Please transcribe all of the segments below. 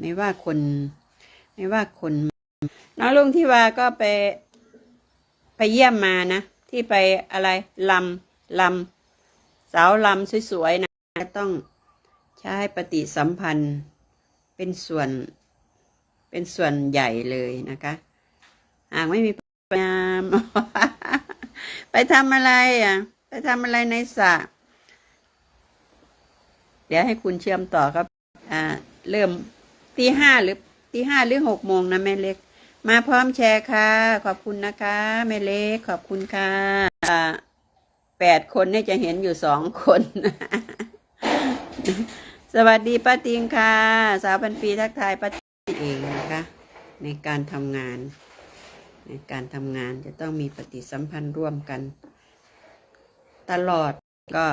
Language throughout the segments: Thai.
ไม่ว่าคน ไม่ว่าคนน้องลุงที่ว่าก็ไป ไปเยี่ยมมานะ ที่ไปอะไรลำลำสาวลำสวยๆนะต้องใช้ปฏิสัมพันธ์เป็นส่วนเป็นส่วนใหญ่เลยนะคะหากไม่มีพยายามไปทำอะไรอะ ไปทำอะไรในสระเดี๋ยวให้คุณเชื่อมต่อครับ อ่า เริ่ม ตีห้าหรือตีห้าหรือหกโมงนะแม่เล็ก มาพร้อมแชร์ค่ะ ขอบคุณนะคะแม่เล็กขอบคุณค่ะแปดคนเนี่ยจะเห็นอยู่สองคน สวัสดีป้าติงค่ะ สาวพันปีทักทายป้าติงเองนะคะ ในการทำงาน ในการทำงานจะต้องมีปฏิสัมพันธ์ร่วมกัน ตลอดก็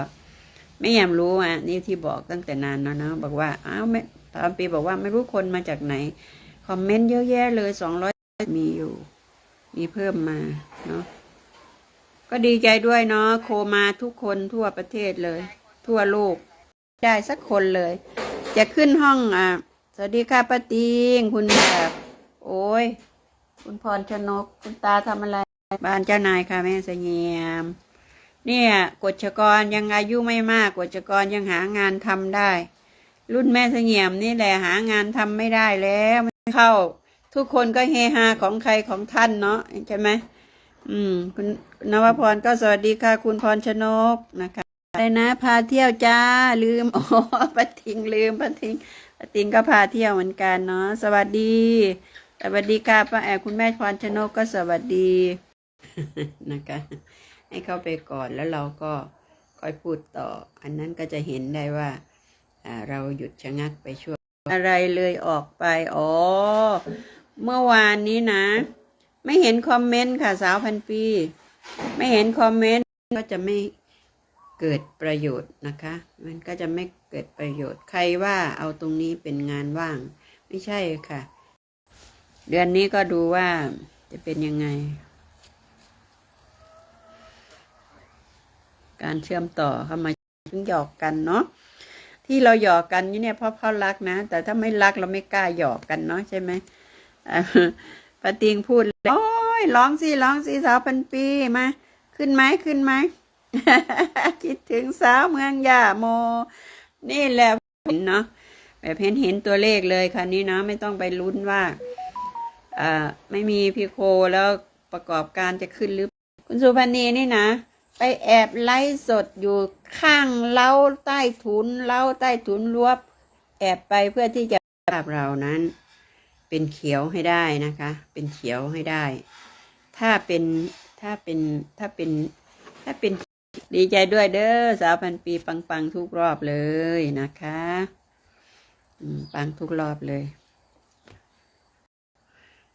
ไม่ยามรู้อะนี่ที่บอกตั้งแต่นานแล้วนะบอกว่าอ้าวไม่ ตอนปีบอกว่าไม่รู้คนมาจากไหน คอมเมนต์เยอะแยะเลยสองร้อยมีอยู่ มีเพิ่มมาเนาะก็ดีใจด้วยเนาะโคมาทุกคนทั่วประเทศเลย ทั่วโลก ได้สักคนเลย จะขึ้นห้องอะ สวัสดีค่ะป้าติงคุณแบบโอ้ย คุณพรชนก คุณตาทำอะไร บ้านเจ้านายค่ะแม่เสงียม เนี่ยกฎชกรยังอายุไม่มากกฎชกรยังหางานทำได้ รุ่นแม่เสงียมนี่แหละหางานทำไม่ได้แล้วไม่เข้า ทุกคนก็เฮฮาของใครของท่านเนาะใช่ไหมอืม คุณนวพรก็สวัสดีค่ะ คุณพรชนกนะคะอะไรนะ พาเที่ยวจ้าลืมอ๋อป้าทิงลืมป้าทิงป้าทิงก็พาเที่ยวเหมือนกันเนาะสวัสดี สวัสดีค่ะป้าแอบคุณแม่พรชนกก็สวัสดีนะคะ ให้เข้าไปก่อนแล้วเราก็ค่อยพูดต่อ อันนั้นก็จะเห็นได้ว่า เราหยุดชะงักไปช่วงอะไรเลยออกไป อ๋อ เมื่อวานนี้นะ ไม่เห็นคอมเมนต์ค่ะสาวพันปี ไม่เห็นคอมเมนต์ก็จะไม่เกิดประโยชน์นะคะ มันก็จะไม่เกิดประโยชน์ ใครว่าเอาตรงนี้เป็นงานว่าง ไม่ใช่ค่ะ เดือนนี้ก็ดูว่าจะเป็นยังไง การเชื่อมต่อเข้ามาถึงหยอกกันเนาะ ที่เราหยอกกันนี่เนี่ยเพราะเพรารักนะ แต่ถ้าไม่รักเราไม่กล้าหยอกกันเนาะใช่ไหมปาติงพูดโอ้ยร้องสิร้องสิสาวพันปีมาขึ้นไหมขึ้นไหมคิดถึงสาวเมืองยาโม นี่แหละเห็นเนาะแบบเห็นเห็นตัวเลขเลยคันนี้เนาะไม่ต้องไปลุ้นว่าอ่าไม่มีพีโคแล้วประกอบการจะขึ้นหรือ คุณสุพรรณีนี่นะ ไปแอบไล่สดอยู่ข้างเล้าใต้ถุนเล้าใต้ถุนรั้วแอบไปเพื่อที่จะภาพเรานั้น เป็นเขียวให้ได้นะคะ เป็นเขียวให้ได้ ถ้าเป็นถ้าเป็นถ้าเป็นถ้าเป็นดีใจด้วยเด้อสาวพันปีปังๆทุกรอบเลยนะคะปังทุกรอบเลย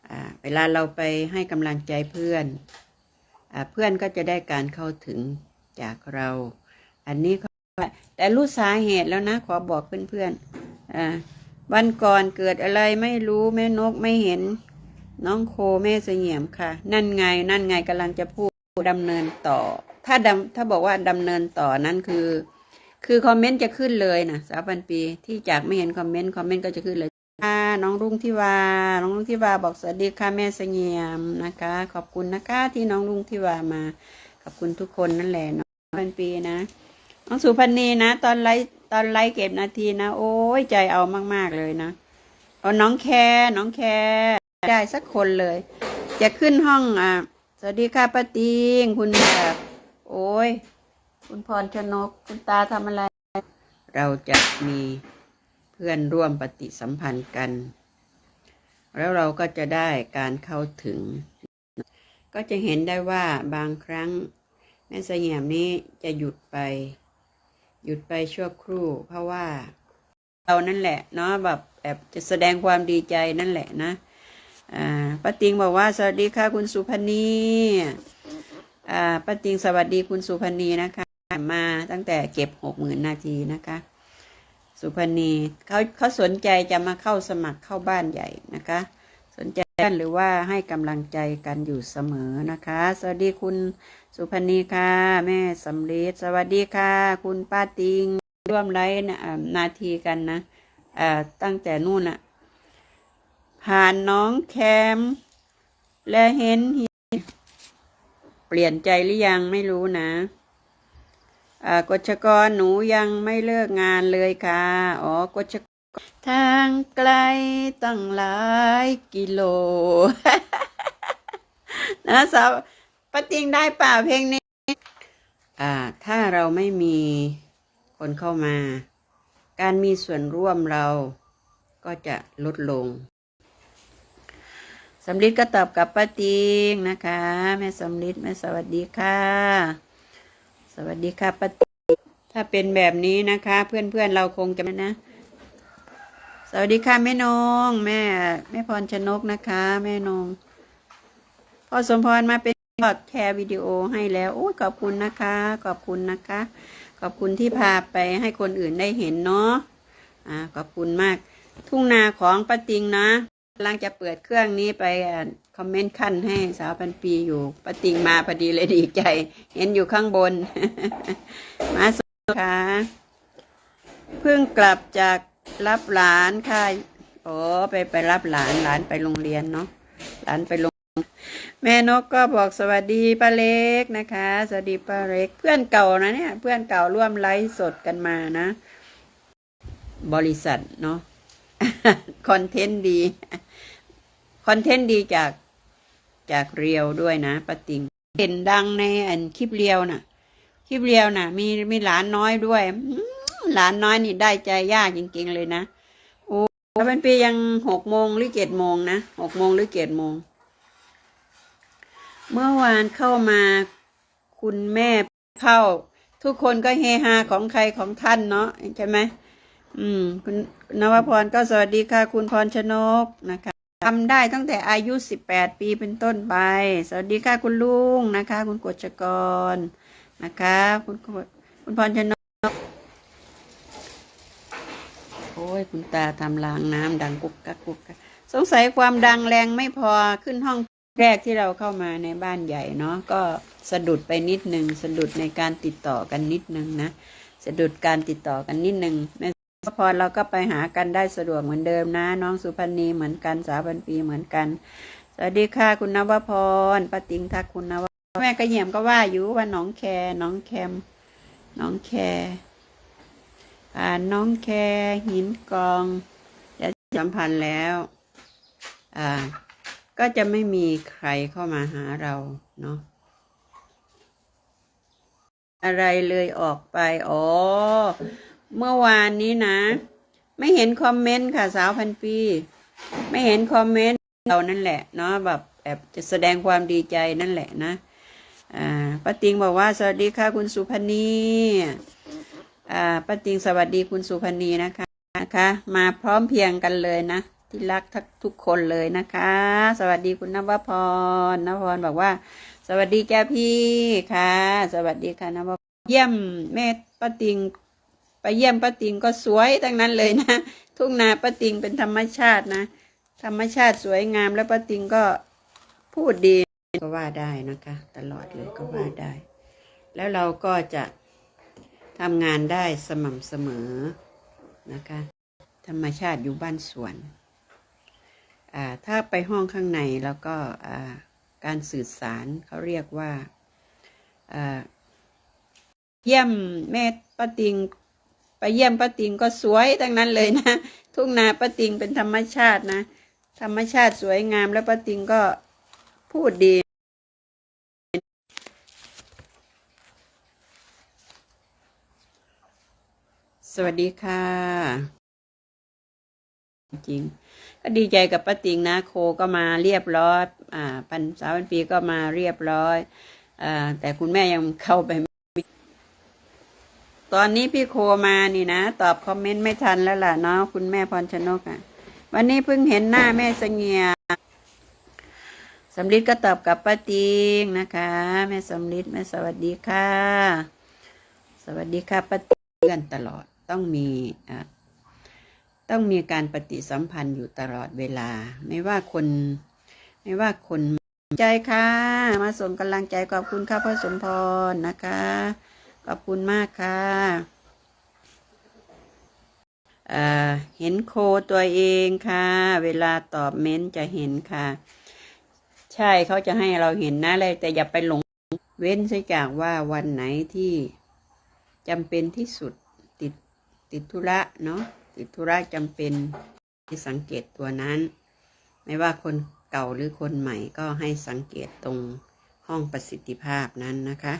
อ่าเวลาเราไปให้กำลังใจเพื่อน เพื่อนก็จะได้การเข้าถึงจากเรา อันนี้ก็แต่รู้สาเหตุแล้วนะ ขอบอกเพื่อนๆอ่าวันก่อนเกิดอะไรไม่รู้แม่นกไม่เห็น น้องโคแม่เสงี่ยมค่ะ นั่นไง นั่นไงกำลังจะพูดดำเนินต่อ ถ้าดำถ้าบอกว่าดำเนินต่อนั้นคือ คือคอมเมนต์จะขึ้นเลยนะสามพันปีที่จากไม่เห็นคอมเมนต์คอมเมนต์ก็จะขึ้นเลย น้องรุ่งทิวา น้องรุ่งทิวาบอกสวัสดีค่ะแม่เสงี่ยมนะคะ ขอบคุณนะคะที่น้องรุ่งทิวามา ขอบคุณทุกคนนั่นแหละเน้องพันปีนะ น้องสุพันนีนะ ตอนไลฟ์ตอนไลฟ์เก็บนาทีนะ โอ้ยใจเอามาก ๆ เลยนะ เอาน้องแคร์น้องแคร์ได้สักคนเลย จะขึ้นห้องอะ สวัสดีค่ะป้าติงคุณแบบโอ้ย คุณพรชนก คุณตาทำอะไร เราจะมี เพื่อนร่วมปฏิสัมพันธ์กัน แล้วเราก็จะได้การเข้าถึง ก็จะเห็นได้ว่าบางครั้งแม่เสงี่ยมนี้จะหยุดไป หยุดไปชั่วครู่ เพราะว่าเรานั่นแหละเนาะแบบแบบจะแสดงความดีใจนั่นแหละนะป้าติงบอกว่า สวัสดีค่ะคุณสุพนีป้าติงสวัสดีคุณสุพนีนะคะ มาตั้งแต่เก็บหกหมื่นนาทีนะคะ สุพนีเขาเขาสนใจจะมาเข้าสมัครเข้าบ้านใหญ่นะคะ สนใจกันหรือว่าให้กำลังใจกันอยู่เสมอนะคะ สวัสดีคุณสุพนีค่ะ แม่สำลีสวัสดีค่ะ คุณป้าติงร่วมไลฟ์นาทีกันนะตั้งแต่นู่นน่ะผ่านน้องแคม และเห็นเปลี่ยนใจหรือยังไม่รู้นะ กฎชกรหนูยังไม่เลิกงานเลยค่ะ อ๋อกฎชกร ทางไกลตั้งหลายกิโล นะสาวปติงได้ป่าเพลงนี้ อ่า ถ้าเราไม่มีคนเข้ามา การมีส่วนร่วมเราก็จะลดลงสำลิดก็ตอบกับป้าติงนะคะ แม่สำลิดแม่สวัสดีค่ะ สวัสดีค่ะป้าติงถ้าเป็นแบบนี้นะคะ เพื่อนๆเราคงจะไม่นะ สวัสดีค่ะแม่นงแม่แม่พรชนกนะคะ แม่นงพ่อสมพรมาเป็นพอดแชร์วิดีโอให้แล้วโอ้ยขอบคุณนะคะ ขอบคุณนะคะ ขอบคุณที่พาไปให้คนอื่นได้เห็นเนาะอ่าขอบคุณมาก ทุ่งนาของป้าติงนะ กำลังจะเปิดเครื่องนี้ไปคอมเมนต์ขั้นให้สาวพันปีอยู่ปาติงมาพอดีเลยดีใจ เห็นอยู่ข้างบน มาสวัสดีค่ะเพิ่งกลับจากรับหลานค่ะโอ้ไปไปรับหลานหลานไปโรงเรียนเนาะหลานไปโรงแม่นกก็บอกสวัสดีป้าเล็กนะคะ สวัสดีป้าเล็ก เพื่อนเก่านะเนี่ย เพื่อนเก่าร่วมไลฟ์สดกันมานะ บริษัทเนาะ คอนเทนต์ดี คอนเทนต์ดีจากจากเรียวด้วยนะป้าติงเห็นดังในอันคลิปเรียวน่ะ คลิปเรียวน่ะ มีมีหลานน้อยด้วยหลานน้อยนี่ได้ใจยากจริง ๆ เลยนะโอ้เป็นปียังหกโมงหรือเจ็ดโมงนะหกโมงหรือเจ็ดโมง เมื่อวานเข้ามาคุณแม่เข้า ทุกคนก็เฮฮาของใครของท่านเนาะใช่ไหม อืม คุณนวพรก็สวัสดีค่ะ คุณพรชนกนะคะทำได้ตั้งแต่อายุสิบแปดปีเป็นต้นไป สวัสดีค่ะคุณลุงนะคะ คุณกฎชกรนะคะ คุณคุณพรชนก โอ้ย คุณตาทำรางน้ำดังกุกกักกุกกักสงสัยความดังแรงไม่พอขึ้นห้องแรกที่เราเข้ามาในบ้านใหญ่เนาะก็สะดุดไปนิดนึง สะดุดในการติดต่อกันนิดนึงนะ สะดุดการติดต่อกันนิดนึงแม่ พรเราก็ไปหากันได้สะดวกเหมือนเดิมนะ น้องสุพรรณีเหมือนกันสาวพันปีเหมือนกัน สวัสดีค่ะคุณนวพรป้าติงทักคุณนวแม่กระเหี่ยมก็ว่าอยู่ว่าน้องแคน้องแคมน้องแคผ่านน้องแคหินกองจะสัมพันธ์แล้วอ่าก็จะไม่มีใครเข้ามาหาเราเนาะอะไรเลยออกไป อ๋อ เมื่อวานนี้นะ ไม่เห็นคอมเมนต์ค่ะสาวพันปี ไม่เห็นคอมเมนต์เรานั่นแหละเนาะแบบแอบจะแสดงความดีใจนั่นแหละนะอ่าป้าติงบอกว่า สวัสดีค่ะคุณสุพนีอ่าป้าติงสวัสดีคุณสุพนีนะคะนะคะ มาพร้อมเพียงกันเลยนะ ที่รักทักทุกคนเลยนะคะ สวัสดีคุณนวพรนวพรบอกว่า สวัสดีจ้าพี่ค่ะ สวัสดีค่ะนวพรเยี่ยมแม่ป้าติง ไปเยี่ยมป้าติงก็สวยทั้งนั้นเลยนะ ทุ่งนาป้าติงเป็นธรรมชาตินะ ธรรมชาติสวยงามแล้วป้าติงก็พูดดีก็ว่าได้นะคะ ตลอดเลยก็ว่าได้ แล้วเราก็จะทำงานได้สม่ำเสมอนะคะ ธรรมชาติอยู่บ้านสวนอ่าถ้าไปห้องข้างในแล้วก็อ่าการสื่อสารเขาเรียกว่าอ่าเยี่ยมแม่ป้าติง เยี่ยมป้าติงก็สวยทั้งนั้นเลยนะ ทุ่งนาป้าติงเป็นธรรมชาตินะ ธรรมชาติสวยงามแล้วป้าติงก็พูดดีสวัสดีค่ะ จริง ก็ดีใจกับป้าติงนะโคก็มาเรียบร้อย อ่า พันสาวพันปีก็มาเรียบร้อย อ่า แต่คุณแม่ยังเข้าไป ตอนนี้พี่โคมานี่นะ ตอบคอมเมนต์ไม่ทันแล้วล่ะเนาะคุณแม่พรชนกอะ วันนี้เพิ่งเห็นหน้าแม่เสงียมสำลิดก็ตอบกับป้าติงนะคะ แม่สำลิดแม่สวัสดีค่ะ สวัสดีค่ะป้าติงเพื่อนตลอดต้องมีอะต้องมีการปฏิสัมพันธ์อยู่ตลอดเวลา ไม่ว่าคน ไม่ว่าคนใจค่ะ มาส่งกำลังใจขอบคุณค่ะพ่อสมพรนะคะ ขอบคุณมากค่ะเอ่อเห็นโคตัวเองค่ะ เวลาตอบเม้นจะเห็นค่ะ ใช่เขาจะให้เราเห็นนะเลยแต่อย่าไปหลงเว้นซะจากว่าวันไหนที่จำเป็นที่สุดติดติดธุระเนาะติดธุระจำเป็นที่สังเกตตัวนั้น ไม่ว่าคนเก่าหรือคนใหม่ก็ให้สังเกตตรงห้องประสิทธิภาพนั้นนะคะ